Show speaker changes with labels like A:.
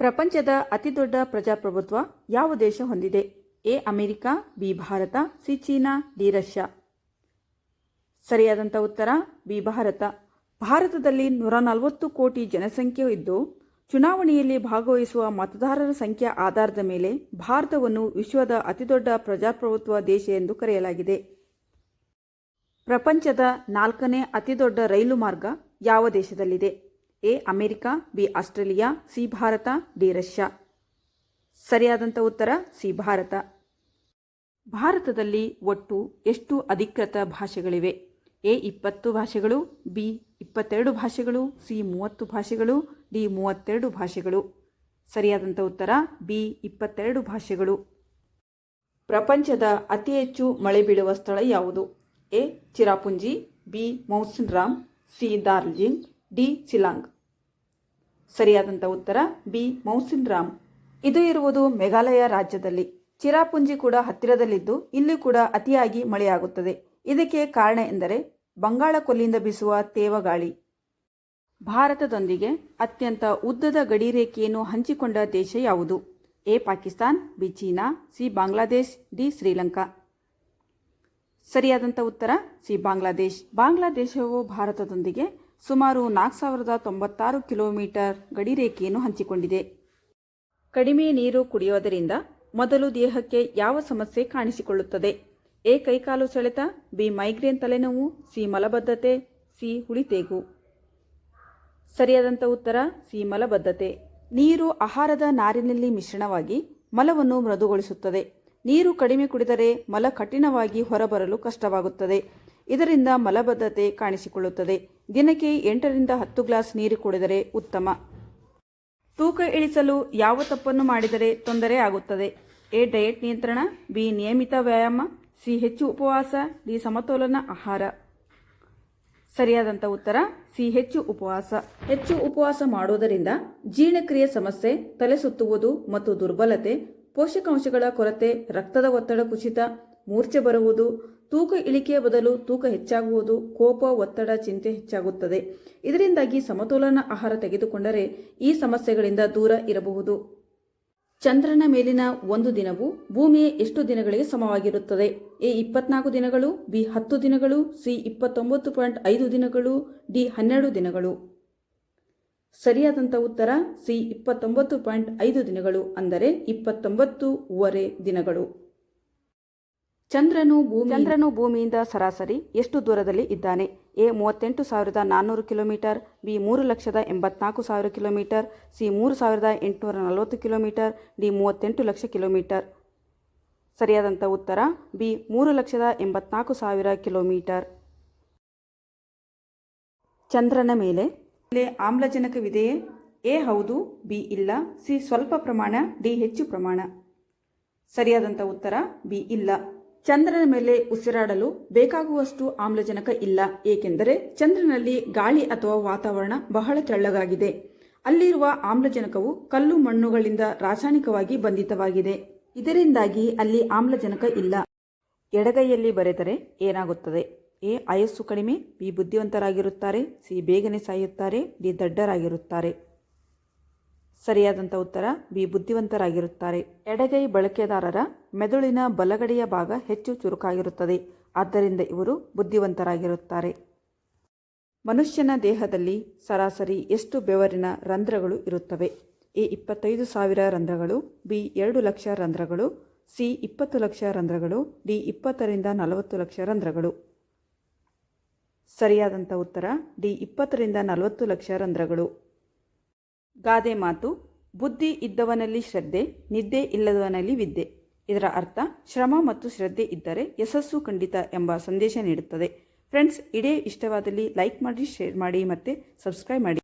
A: ಪ್ರಪಂಚದ ಅತಿದೊಡ್ಡ ಪ್ರಜಾಪ್ರಭುತ್ವ ಯಾವ ದೇಶ ಹೊಂದಿದೆ? A, America, B, Bharat, C, China, D, Russia. ಸರಿಯಾದಂಥ ಉತ್ತರ, ಬಿ, ಭಾರತ. ಭಾರತದಲ್ಲಿ ನೂರ ನಲವತ್ತು ಕೋಟಿ ಜನಸಂಖ್ಯೆ ಇದ್ದು, ಚುನಾವಣೆಯಲ್ಲಿ ಭಾಗವಹಿಸುವ ಮತದಾರರ ಸಂಖ್ಯೆ ಆಧಾರದ ಮೇಲೆ ಭಾರತವನ್ನು ವಿಶ್ವದ ಅತಿದೊಡ್ಡ ಪ್ರಜಾಪ್ರಭುತ್ವ ದೇಶ ಎಂದು ಕರೆಯಲಾಗಿದೆ. ಪ್ರಪಂಚದ ನಾಲ್ಕನೇ ಅತಿದೊಡ್ಡ ರೈಲು ಮಾರ್ಗ ಯಾವ ದೇಶದಲ್ಲಿದೆ? A, America, B, Australia, C, Bharat, D, Russia. ಸರಿಯಾದಂಥ ಉತ್ತರ, ಸಿ, ಭಾರತ. ಭಾರತದಲ್ಲಿ ಒಟ್ಟು ಎಷ್ಟು ಅಧಿಕೃತ ಭಾಷೆಗಳಿವೆ? ಎ, ಇಪ್ಪತ್ತು ಭಾಷೆಗಳು, ಬಿ, ಇಪ್ಪತ್ತೆರಡು ಭಾಷೆಗಳು, ಸಿ, ಮೂವತ್ತು ಭಾಷೆಗಳು, ಡಿ, ಮೂವತ್ತೆರಡು ಭಾಷೆಗಳು. ಸರಿಯಾದಂಥ ಉತ್ತರ, ಬಿ, ಇಪ್ಪತ್ತೆರಡು ಭಾಷೆಗಳು. ಪ್ರಪಂಚದ ಅತಿ ಹೆಚ್ಚು ಮಳೆ ಬೀಳುವ ಸ್ಥಳ ಯಾವುದು? A, Cherrapunji, B Mawsynram C Darjeeling D Shillong ಸರಿಯಾದಂಥ ಉತ್ತರ ಬಿ ಮೌಸಿನ್ ರಾಮ್ ಇದು ಇರುವುದು ಮೇಘಾಲಯ ರಾಜ್ಯದಲ್ಲಿ. ಚಿರಾಪುಂಜಿ ಕೂಡ ಹತ್ತಿರದಲ್ಲಿದ್ದು ಇಲ್ಲಿ ಕೂಡ ಅತಿಯಾಗಿ ಮಳೆಯಾಗುತ್ತದೆ. ಇದಕ್ಕೆ ಕಾರಣ ಎಂದರೆ ಬಂಗಾಳ ಕೊಲ್ಲಿಯಿಂದ ಬೀಸುವ ತೇವಗಾಳಿ ಭಾರತದೊಂದಿಗೆ ಅತ್ಯಂತ ಉದ್ದದ ಗಡಿ ರೇಖೆಯನ್ನು ಹಂಚಿಕೊಂಡ ದೇಶ ಯಾವುದು? A Pakistan, B China, C Bangladesh, D Sri Lanka. ಸರಿಯಾದಂಥ ಉತ್ತರ ಸಿ ಬಾಂಗ್ಲಾದೇಶ್. ಬಾಂಗ್ಲಾದೇಶವು ಭಾರತದೊಂದಿಗೆ ಸುಮಾರು ನಾಲ್ಕು ಸಾವಿರದ ತೊಂಬತ್ತಾರು ಕಿಲೋಮೀಟರ್ ಗಡಿರೇಖೆಯನ್ನು ಹಂಚಿಕೊಂಡಿದೆ. ಕಡಿಮೆ ನೀರು ಕುಡಿಯೋದರಿಂದ ಮೊದಲು ದೇಹಕ್ಕೆ ಯಾವ ಸಮಸ್ಯೆ ಕಾಣಿಸಿಕೊಳ್ಳುತ್ತದೆ? ಎ ಕೈಕಾಲು ಸೆಳೆತ, ಬಿ ಮೈಗ್ರೇನ್ ತಲೆನೋವು, ಸಿ ಮಲಬದ್ಧತೆ, ಸಿ ಹುಳಿತೇಗು. ಸರಿಯಾದಂಥ ಉತ್ತರ, ಸಿ ಮಲಬದ್ಧತೆ. ನೀರು ಆಹಾರದ ನಾರಿನಲ್ಲಿ ಮಿಶ್ರಣವಾಗಿ ಮಲವನ್ನು ಮೃದುಗೊಳಿಸುತ್ತದೆ. ನೀರು ಕಡಿಮೆ ಕುಡಿದರೆ ಮಲ ಕಠಿಣವಾಗಿ ಹೊರಬರಲು ಕಷ್ಟವಾಗುತ್ತದೆ. ಇದರಿಂದ ಮಲಬದ್ಧತೆ ಕಾಣಿಸಿಕೊಳ್ಳುತ್ತದೆ. ದಿನಕ್ಕೆ ಎಂಟರಿಂದ ಹತ್ತು ಗ್ಲಾಸ್ ನೀರು ಕುಡಿದರೆ ಉತ್ತಮ. ತೂಕ ಇಳಿಸಲು ಯಾವ ತಪ್ಪನ್ನು ಮಾಡಿದರೆ ತೊಂದರೆ ಆಗುತ್ತದೆ. ಎ ಡಯಟ್ ನಿಯಂತ್ರಣ, ಬಿ ನಿಯಮಿತ ವ್ಯಾಯಾಮ, ಸಿ ಹೆಚ್ಚು ಉಪವಾಸ, ಡಿ ಸಮತೋಲನ ಆಹಾರ. ಸರಿಯಾದಂಥ ಉತ್ತರ, ಸಿ ಹೆಚ್ಚು ಉಪವಾಸ. ಹೆಚ್ಚು ಉಪವಾಸ ಮಾಡುವುದರಿಂದ ಜೀರ್ಣಕ್ರಿಯೆ ಸಮಸ್ಯೆ, ತಲೆ ಸುತ್ತುವುದು ಮತ್ತು ದುರ್ಬಲತೆ, ಪೋಷಕಾಂಶಗಳ ಕೊರತೆ, ರಕ್ತದ ಒತ್ತಡ ಕುಸಿತ, ಮೂರ್ಛೆ ಬರುವುದು ತೂಕ ಇಳಿಕೆಯ ಬದಲು ತೂಕ ಹೆಚ್ಚಾಗುವುದು, ಕೋಪ, ಒತ್ತಡ, ಚಿಂತೆ ಹೆಚ್ಚಾಗುತ್ತದೆ. ಇದರಿಂದಾಗಿ ಸಮತೋಲನ ಆಹಾರ ತೆಗೆದುಕೊಂಡರೆ ಈ ಸಮಸ್ಯೆಗಳಿಂದ ದೂರ ಇರಬಹುದು. ಚಂದ್ರನ ಮೇಲಿನ ಒಂದು ದಿನವು ಭೂಮಿಯ ಎಷ್ಟು ದಿನಗಳಿಗೆ ಸಮವಾಗಿರುತ್ತದೆ? ಎ ಇಪ್ಪತ್ನಾಲ್ಕು ದಿನಗಳು, ಬಿ ಹತ್ತು ದಿನಗಳು, ಸಿ ಇಪ್ಪತ್ತೊಂಬತ್ತು ಪಾಯಿಂಟ್ ಐದು ದಿನಗಳು, ಡಿ ಹನ್ನೆರಡು ದಿನಗಳು. ಸರಿಯಾದಂಥ ಉತ್ತರ, ಸಿ ಇಪ್ಪತ್ತೊಂಬತ್ತು ಪಾಯಿಂಟ್ ಐದು ದಿನಗಳು, ಅಂದರೆ ಇಪ್ಪತ್ತೊಂಬತ್ತೂವರೆ ದಿನಗಳು. ಚಂದ್ರನು ಭೂಮಿ ಚಂದ್ರನು ಭೂಮಿಯಿಂದ ಸರಾಸರಿ ಎಷ್ಟು ದೂರದಲ್ಲಿ ಇದ್ದಾನೆ? ಎ ಮೂವತ್ತೆಂಟು ಸಾವಿರದ ನಾನ್ನೂರು ಕಿಲೋಮೀಟರ್ ಬಿ ಮೂರು ಲಕ್ಷದ ಎಂಬತ್ನಾಲ್ಕು ಸಾವಿರ ಕಿಲೋಮೀಟರ್ ಸಿ ಮೂರು ಸಾವಿರದ ಎಂಟುನೂರ ನಲವತ್ತು ಕಿಲೋಮೀಟರ್ ಡಿ ಮೂವತ್ತೆಂಟು ಲಕ್ಷ ಕಿಲೋಮೀಟರ್. ಸರಿಯಾದಂಥ ಉತ್ತರ ಬಿ ಮೂರು ಲಕ್ಷದ ಎಂಬತ್ನಾಲ್ಕು ಸಾವಿರ ಕಿಲೋಮೀಟರ್. ಚಂದ್ರನ ಮೇಲೆ ಮೇಲೆ ಆಮ್ಲಜನಕವಿದೆಯೇ ಎ ಹೌದು ಬಿ ಇಲ್ಲ ಸಿ ಸ್ವಲ್ಪ ಪ್ರಮಾಣ ಡಿ ಹೆಚ್ಚು ಪ್ರಮಾಣ. ಸರಿಯಾದಂಥ ಉತ್ತರ ಬಿ ಇಲ್ಲ. ಚಂದ್ರನ ಮೇಲೆ ಉಸಿರಾಡಲು ಬೇಕಾಗುವಷ್ಟು ಆಮ್ಲಜನಕ ಇಲ್ಲ, ಏಕೆಂದರೆ ಚಂದ್ರನಲ್ಲಿ ಗಾಳಿ ಅಥವಾ ವಾತಾವರಣ ಬಹಳ ತೆಳ್ಳಗಾಗಿದೆ. ಅಲ್ಲಿರುವ ಆಮ್ಲಜನಕವು ಕಲ್ಲು ಮಣ್ಣುಗಳಿಂದ ರಾಸಾಯನಿಕವಾಗಿ ಬಂಧಿತವಾಗಿದೆ. ಇದರಿಂದಾಗಿ ಅಲ್ಲಿ ಆಮ್ಲಜನಕ ಇಲ್ಲ. ಎಡಗೈಯಲ್ಲಿ ಬರೆದರೆ ಏನಾಗುತ್ತದೆ? ಎ, ಆಯಸ್ಸು ಕಡಿಮೆ, ಬಿ, ಬುದ್ಧಿವಂತರಾಗಿರುತ್ತಾರೆ, ಸಿ, ಬೇಗನೆ ಸಾಯುತ್ತಾರೆ, ಡಿ, ದಡ್ಡರಾಗಿರುತ್ತಾರೆ. ಸರಿಯಾದಂಥ ಉತ್ತರ, ಬಿ, ಬುದ್ಧಿವಂತರಾಗಿರುತ್ತಾರೆ. ಎಡಗೈ ಬಳಕೆದಾರರ ಮೆದುಳಿನ ಬಲಗಡೆಯ ಭಾಗ ಹೆಚ್ಚು ಚುರುಕಾಗಿರುತ್ತದೆ. ಆದ್ದರಿಂದ ಇವರು ಬುದ್ಧಿವಂತರಾಗಿರುತ್ತಾರೆ. ಮನುಷ್ಯನ ದೇಹದಲ್ಲಿ ಸರಾಸರಿ ಎಷ್ಟು ಬೆವರಿನ ರಂಧ್ರಗಳು ಇರುತ್ತವೆ? ಎ, ಇಪ್ಪತ್ತೈದು ಸಾವಿರ ರಂಧ್ರಗಳು, ಬಿ, ಎರಡು ಲಕ್ಷ ರಂಧ್ರಗಳು, ಸಿ, ಇಪ್ಪತ್ತು ಲಕ್ಷ ರಂಧ್ರಗಳು, ಡಿ, ಇಪ್ಪತ್ತರಿಂದ ನಲವತ್ತು ಲಕ್ಷ ರಂಧ್ರಗಳು. ಸರಿಯಾದಂಥ ಉತ್ತರ, ಡಿ, ಇಪ್ಪತ್ತರಿಂದ ನಲವತ್ತು ಲಕ್ಷ ರಂಧ್ರಗಳು. ಗಾದೆ ಮಾತು, ಬುದ್ಧಿ ಇದ್ದವನಲ್ಲಿ ಶ್ರದ್ಧೆ, ನಿದ್ದೆ ಇಲ್ಲದವನಲ್ಲಿ ವಿದ್ಯೆ. ಇದರ ಅರ್ಥ, ಶ್ರಮ ಮತ್ತು ಶ್ರದ್ಧೆ ಇದ್ದರೆ ಯಶಸ್ಸು ಖಂಡಿತ ಎಂಬ ಸಂದೇಶ ನೀಡುತ್ತದೆ. ಫ್ರೆಂಡ್ಸ್ ಇಡೇ ಇಷ್ಟವಾದಲ್ಲಿ ಲೈಕ್ ಮಾಡಿ, ಶೇರ್ ಮಾಡಿ ಮತ್ತು ಸಬ್ಸ್ಕ್ರೈಬ್ ಮಾಡಿ.